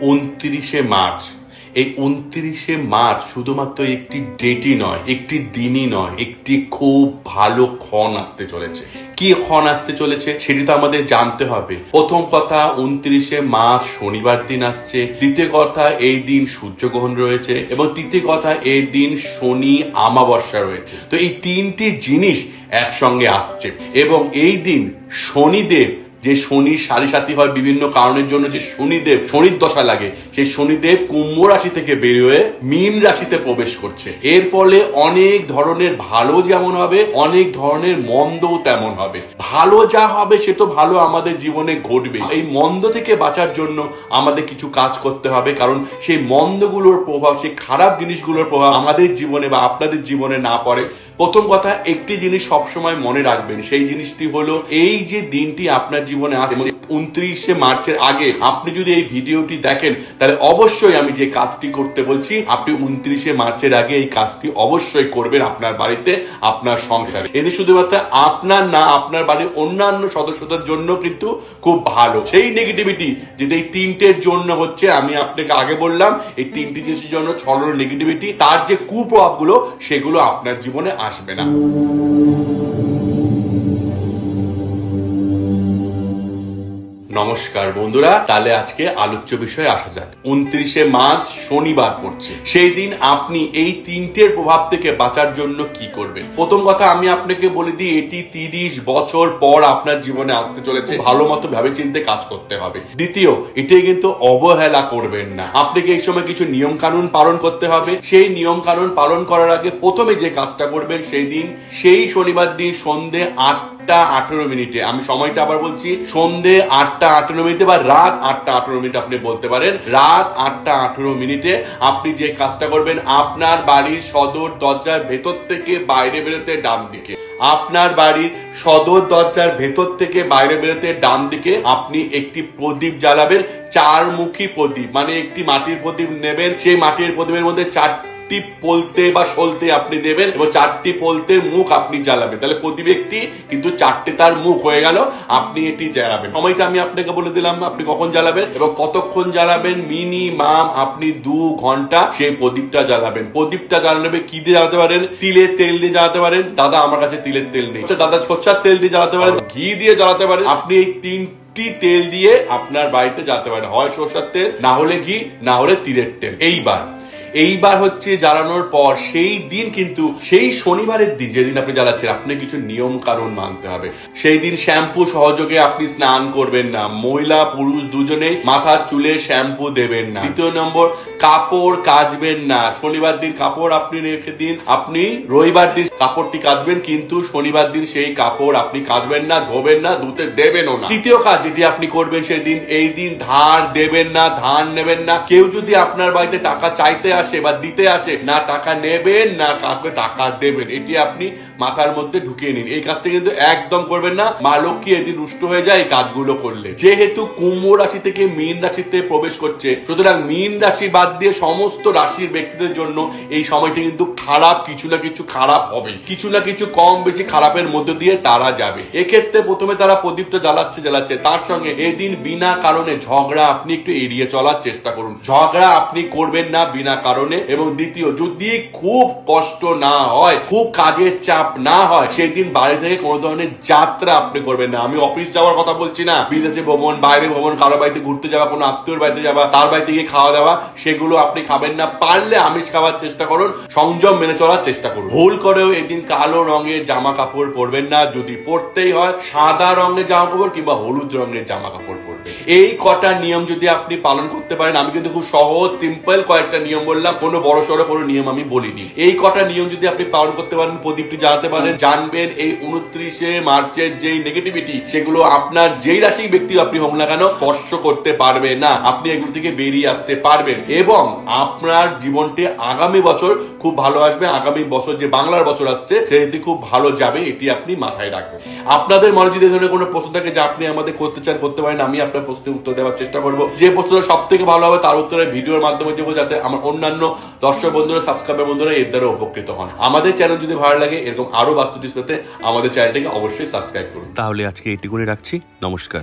উনত্রিশে মার্চ। এই উনত্রিশে মার্চ শুধুমাত্র একটি ডেটই নয়, একটি দিনই নয়, একটি খুব ভালো ক্ষণ আসতে চলেছে। কি ক্ষণ আসতে চলেছে সেটি তো আমাদের জানতে হবে। প্রথম কথা, উনত্রিশে মার্চ শনিবার দিন আসছে, দ্বিতীয় কথা, এই দিন সূর্যগ্রহণ রয়েছে, এবং তৃতীয় কথা, এই দিন শনি আমাবস্যা রয়েছে। তো এই তিনটি জিনিস একসঙ্গে আসছে, এবং এই দিন শনিদেব যে শনি সাড়ে সাথী হয় বিভিন্ন কারণের জন্য, যে শনিদেব, শনির দশা লাগে, সেই শনিদেব কুম্ভ রাশি থেকে বেরিয়ে মীন রাশিতে প্রবেশ করছে। এর ফলে অনেক ধরনের ভালো যেমন হবে, অনেক ধরনের মন্দও তেমন হবে। ভালো যা হবে, সে তো ভালো আমাদের জীবনে ঘটবে এই মন্দ থেকে বাঁচার জন্য আমাদের কিছু কাজ করতে হবে, কারণ সেই মন্দগুলোর প্রভাব, সেই খারাপ জিনিসগুলোর প্রভাব আমাদের জীবনে বা আপনাদের জীবনে না পড়ে। প্রথম কথা, একটি জিনিস সবসময় মনে রাখবেন, সেই জিনিসটি হলো এই যে দিনটি আপনার জীবনে আসছে, উনত্রিশে মার্চের আগে আপনি যদি এই ভিডিওটি দেখেন, তাহলে অবশ্যই আমি যে কাজটি করতে বলছি, আপনি উনত্রিশে মার্চের আগে এই কাজটি অবশ্যই করবেন আপনার বাড়িতে, আপনার সংসারে। এতে শুধুমাত্র আপনার না, আপনার বাড়ির অন্যান্য সদস্যদের জন্য কিন্তু খুব ভালো। সেই নেগেটিভিটি যেটা এই তিনটের জন্য হচ্ছে, আমি আপনাকে আগে বললাম, এই তিনটি জিনিসের জন্য ছড়ানো নেগেটিভিটি তার যে কুপ্রভাবগুলো, সেগুলো আপনার জীবনে আসবে না নমস্কার বন্ধুরা, তাহলে আজকে আলোচ্য বিষয়ে আসা যাক। উনত্রিশে মার্চ শনিবার পড়ছে। সেই দিন আপনি এই তিনটের প্রভাব থেকে বাঁচার জন্য কি করবেন? প্রথম কথা আমি আপনাকে বলে দিই, এটি তিরিশ বছর পর আপনার জীবনে আসতে চলেছে। ভালো মতো ভেবে চিন্তে কাজ করতে হবে। দ্বিতীয়, এটাই কিন্তু অবহেলা করবেন না। আপনাকে এই সময় কিছু নিয়ম কানুন পালন করতে হবে। সেই নিয়ম কানুন পালন করার আগে প্রথমে যে কাজটা করবেন সেই দিন, সেই শনিবার দিন সন্ধে আট আটটা আঠেরো মিনিটে। আমি সময়টা আবার বলছি, সন্ধে আটটা আঠেরো মিনিটে বা রাত আটটা আঠেরো মিনিট আপনি বলতে পারেন। রাত আটটা আঠেরো মিনিটে আপনি যে কাজটা করবেন, আপনার বাড়ির সদর দরজার ভেতর থেকে বাইরে বেরোতে ডান দিকে। আপনার বাড়ির সদর দরজার ভেতর থেকে বাইরে বেরোতে ডান দিকে আপনি একটি প্রদীপ জ্বালাবেন, চারমুখী প্রদীপ মানে একটি মাটির প্রদীপ নেবেন। সেই মাটির প্রদীপের মধ্যে চার চারটি পোলতে বা সলতে আপনি দেবেন এবং চারটি পোলতের মুখ আপনি জ্বালাবেন। তাহলে প্রতি ব্যক্তি কিন্তু চারটে তার মুখ হয়ে গেল আপনি এটি জ্বালাবেন। সময়টা আমি আপনাকে বলে দিলাম আপনি কখন জ্বালাবেন এবং কতক্ষণ জ্বালাবেন মিনিমাম আপনি দু ঘণ্টা সেই প্রদীপটা জ্বালাবেন। প্রদীপটা জ্বালাবে কি দিয়ে জ্বালাতে পারেন? তিলের তেল দিয়ে জ্বালাতে পারেন। দাদা আমার কাছে তিলের তেল নেই। আচ্ছা, দাদা সরষার তেল দিয়ে জ্বালাতে পারেন। ঘি দিয়ে জ্বালাতে পারেন। আপনি এই তিন তেল দিয়ে আপনার বাড়িতে জ্বালাতে পারেন। হয় সরষার তেল না হলে ঘি না হলে তিলের তেল। এইবার এইবার হচ্ছে জ্বালানোর পর সেই দিন কিন্তু, সেই শনিবারের দিন যেদিন আপনি জ্বালাচ্ছেন, আপনি কিছু নিয়ম কানুন মানতে হবে। সেই দিন শ্যাম্পু সহযোগে আপনি স্নান করবেন না। মহিলা, পুরুষ দুজনে মাথার চুলে শ্যাম্পু দেবেন না। দ্বিতীয় নম্বর, কাপড় কাচবেন না। শনিবার দিন কাপড় আপনি রেখে দিন, আপনি রবিবার দিন কাপড়টি কাচবেন, কিন্তু শনিবার দিন সেই কাপড় আপনি কাচবেন না, ধোবেন না, ধুতে দেবেনও না। তৃতীয় কাজ যেটি আপনি করবেন সেদিন, এই দিন ধার দেবেন না ধার নেবেন না। কেউ যদি আপনার বাড়িতে টাকা চাইতে আসে বা দিতে আসে না টাকা নেবেন না কাউকে টাকা দেবেন। এটি আপনি মাথার মধ্যে ঢুকিয়ে নিন। এই কাজটা কিন্তু একদম করবেন না। মা লক্ষ্মী এদিন রুষ্ট হয়ে যায় এই কাজগুলো করলে। যেহেতু কুম্ভ রাশি থেকে মীন রাশিতে প্রবেশ করছে, সুতরাং মীন রাশি বাদ দিয়ে সমস্ত রাশির ব্যক্তিদের জন্য এই সময়টি কিন্তু খারাপ, কিছু না কিছু খারাপ হবে। কিছু না কিছু কম বেশি খারাপের মধ্যে দিয়ে তারা যাবে। এক্ষেত্রে প্রথমে তারা প্রদীপটা জ্বালাচ্ছে জ্বালাচ্ছে। তার সঙ্গে এদিন বিনা কারণে ঝগড়া আপনি একটু এড়িয়ে চলার চেষ্টা করুন। ঝগড়া আপনি করবেন না বিনা কারণে। এবং দ্বিতীয়, যদি খুব কষ্ট না হয়, খুব কাজের চাপ না হয় সেই দিন বাড়ি থেকে কোনো ধরনের যাত্রা আপনি করবেন না। আমি অফিস যাওয়ার কথা বলছি না। বিদেশে ভ্রমণ, বাইরে ভ্রমণ, কারও বাড়িতে ঘুরতে যাওয়া, কোনো আত্মীয়র বাড়িতে যাওয়া, তার বাড়িতে গিয়ে খাওয়া দাওয়া, সেগুলো আপনি খাবেন না। পারলে আমিষ খাওয়ার চেষ্টা করুন, সংযম মেনে চলার চেষ্টা করুন। ভুল করেও এদিন কালো রঙের জামা কাপড় পরবেন না। যদি পরতেই হয়, সাদা রঙের জামা কাপড় কিংবা হলুদ রঙের জামা কাপড় পরবেন। এই কটা নিয়ম যদি আপনি পালন করতে পারেন, আমি কিন্তু খুব সহজ সিম্পল কয়েকটা নিয়ম বললাম, কোনো বড় সড়ো কোনো নিয়ম আমি বলিনি। এই কটা নিয়ম যদি আপনি পালন করতে পারেন, প্রদীপটি জ্বালাতে পারেন, জানবেন এই উনত্রিশে মার্চের যেই নেগেটিভিটি সেগুলো আপনার যেই রাশি ব্যক্তি আপনি হোক না কেন স্পর্শ করতে পারবে না। আপনি এগুলো থেকে বেরিয়ে আসতে পারবেন এবং আপনার জীবনটি আগামী বছর খুব ভালো আসবে। আগামী বছর যে বাংলার বছর আসছে, সেটি খুব ভালো যাবে, এটি আপনি মাথায় রাখবেন। আপনাদের মনে যদি ধরনের কোনো প্রশ্ন থাকে যে আপনি আমাদের করতে চান, করতে পারেন, আমি আপনার প্রশ্নের উত্তর দেওয়ার চেষ্টা করব। যে প্রশ্নটা সব থেকে ভালো হবে, তার উত্তরে ভিডিওর মাধ্যমে দেবো যাতে আমার অন্যান্য দর্শক বন্ধুরা সাবস্ক্রাইবার বন্ধুরা এর দ্বারা উপকৃত হন। আমাদের চ্যানেল যদি ভালো লাগে, এরকম আরও বাস্তু টিপস পেতে আমাদের চ্যানেলটাকে অবশ্যই সাবস্ক্রাইব করুন। তাহলে আজকে এটি করে রাখছি। নমস্কার।